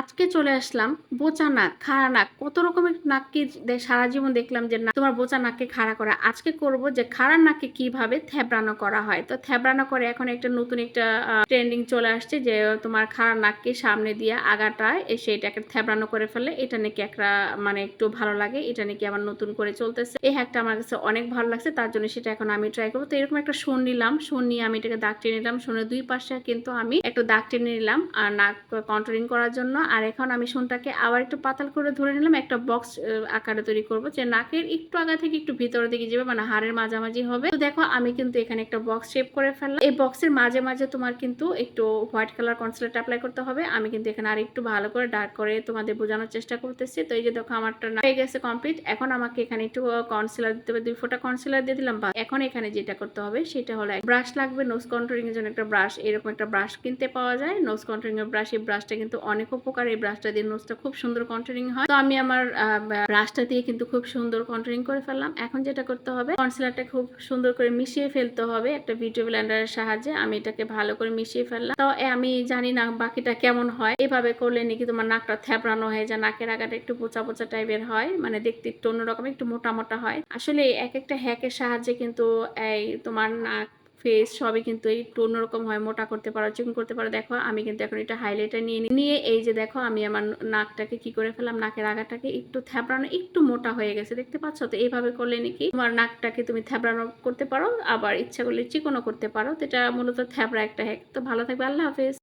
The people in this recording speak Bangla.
আজকে চলে আসলাম বোচা নাক, খাড়া নাক। কত রকমের নাককে সারা জীবন দেখলাম যে না, তোমার বোচা নাককে খাড়া করা। আজকে করব যে খাড়া নাককে কীভাবে থ্যাবড়ানো করা হয়। তো থ্যাবড়ানো করে এখন একটা নতুন একটা ট্রেন্ডিং চলে আসছে যে তোমার খাড়া নাককে সামনে দিয়ে আগাটায় এসে এটাকে থ্যাবড়ানো করে ফেলে এটা নাকি একটা মানে একটু ভালো লাগে, এটা নাকি আবার নতুন করে চলতেছে। এই হ্যাকটা আমার কাছে অনেক ভালো লাগছে, তার জন্য সেটা এখন আমি ট্রাই করব। তো এরকম একটা শোন নিলাম শোন নিয়ে আমি এটাকে দাগ টেনে নিলাম। শোনের দুই পাশে কিন্তু আমি একটু দাগ টেনে নিলাম আর নাক কন্ট্রোলিং করার জন্য। আর এখন আমি শোনটাকে আবার একটু পাতাল করে ধরে নিলাম, একটা বক্স আকারে তৈরি করব। যে নাকের একটু আগা থেকে একটু ভিতরের দিকে যাবে মানে হাড়ের মাঝামাঝি হবে। তো দেখো, আমি কিন্তু এখানে একটা বক্স শেপ করে ফেললাম। এই বক্সের মাঝে মাঝে তোমার কিন্তু একটু হোয়াইট কালার কনসিলার অ্যাপ্লাই করতে হবে। আমি কিন্তু এখানে আর একটু ভালো করে ডার্ক করে তোমাদের বোঝানোর চেষ্টা করতেছি। তো এই যে দেখো, আমারটা হয়ে গেছে কমপ্লিট এখন আমাকে এখানে একটু কনসিলার দিতে হবে। দুই ফোঁটা কনসিলার দিয়ে দিলাম বা এখন এখানে যেটা করতে হবে, সেটা হলো ব্রাশ লাগবে। নোজ কন্ট্রোলিং এর জন্য একটা ব্রাশ এরকম একটা ব্রাশ কিনতে পাওয়া যায়। নোজ কন্ট্রোলিং এর ব্রাশ এই ব্রাশটা কিন্তু অনেক উপকার এই ব্রাশটা দিয়ে নোজটা খুব সুন্দর কন্ট্রোলিং হয়। তো আমি আমার ব্রাশটা দিয়ে কিন্তু খুব সুন্দর কন্ট্রোলিং করে ফেললাম। এখন যেটা করতে হবে কনসিলারটা খুব সুন্দর করে মিশিয়ে ফেলতে হবে একটা ভিডিও ব্লেন্ডারের সাহায্যে। আমি এটাকে ভালো করে মিশিয়ে ফেললাম। তো আমি জানি না বাকিটা কেমন হয়। এভাবে করলে নাকি তোমার নাকটা থ্যাবড়ানো হয়ে যায়, নাকের আগাটা একটু পোচা পোচা টাইপের হয় মানে দেখতে একটু অন্যরকম, একটু মোটা মোটা হয়। আসলে এক একটা হ্যাকের সাহায্যে কিন্তু এই তোমার নাক ফেস সবই কিন্তু এই একটু অন্যরকম হয়, মোটা করতে পারো চিকন করতে পারো। দেখো, আমি কিন্তু এখন এটা হাইলাইটার নিয়ে নিয়ে এই যে দেখো, আমি আমার নাকটাকে কি করে ফেলাম নাকের আগাটাকে একটু থ্যাবড়ানো একটু মোটা হয়ে গেছে। দেখতে পাচ্ছ তো? এইভাবে করলে নাকি তোমার নাকটাকে তুমি থ্যাবড়ানো করতে পারো, আবার ইচ্ছা করলে চিকনও করতে পারো। তো এটা মূলত থ্যাবড়া একটা হ্যাক তো ভালো থাকবে, আল্লাহ হাফেজ।